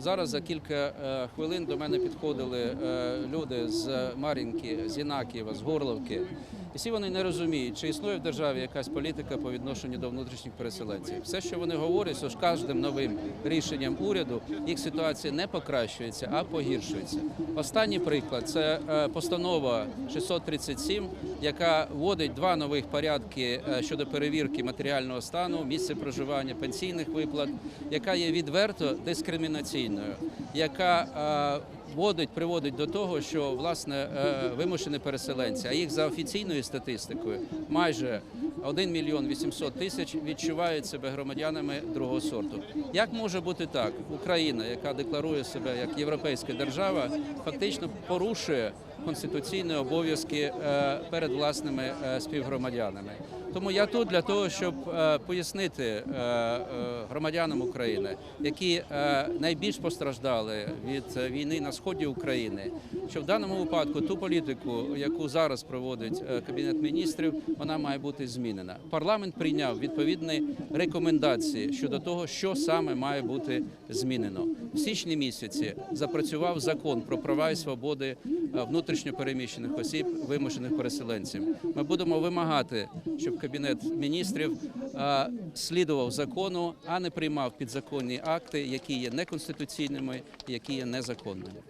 Зараз за кілька е, хвилин до мене підходили е, люди з Мар'їнки, з Єнакієва, з Горловки. Всі вони не розуміють, чи існує в державі якась політика по відношенню до внутрішніх переселенців. Все, що вони говорять, що з кожним новим рішенням уряду їх ситуація не покращується, а погіршується. Останній приклад це е, постанова 637, яка вводить два нових порядки е, щодо перевірки матеріального стану, місця проживання, пенсійних виплат, яка є відверто дискримінаційною, яка е, вводить, приводить до того, що власне вимушені переселенці, а їх за офіційною статистикою майже 1 мільйон 800 тисяч відчувають себе громадянами другого сорту. Як може бути так? Україна, яка декларує себе як європейська держава, фактично порушує конституційні обов'язки е, перед власними е, співгромадянами. Тому я тут для того, щоб е, пояснити громадянам України, які найбільш постраждали від війни на сході України, що в даному випадку ту політику, яку зараз проводить кабінет міністрів, вона має бути змінена. Парламент прийняв відповідні рекомендації щодо того, що саме має бути змінено. В січні місяці запрацював закон про права і свободи внутрішньо переміщених осіб, вимушених переселенців. Ми будемо вимагати, щоб кабінет міністрів слідував закону, а не приймав підзаконні акти, які є неконституційними, які є незаконними.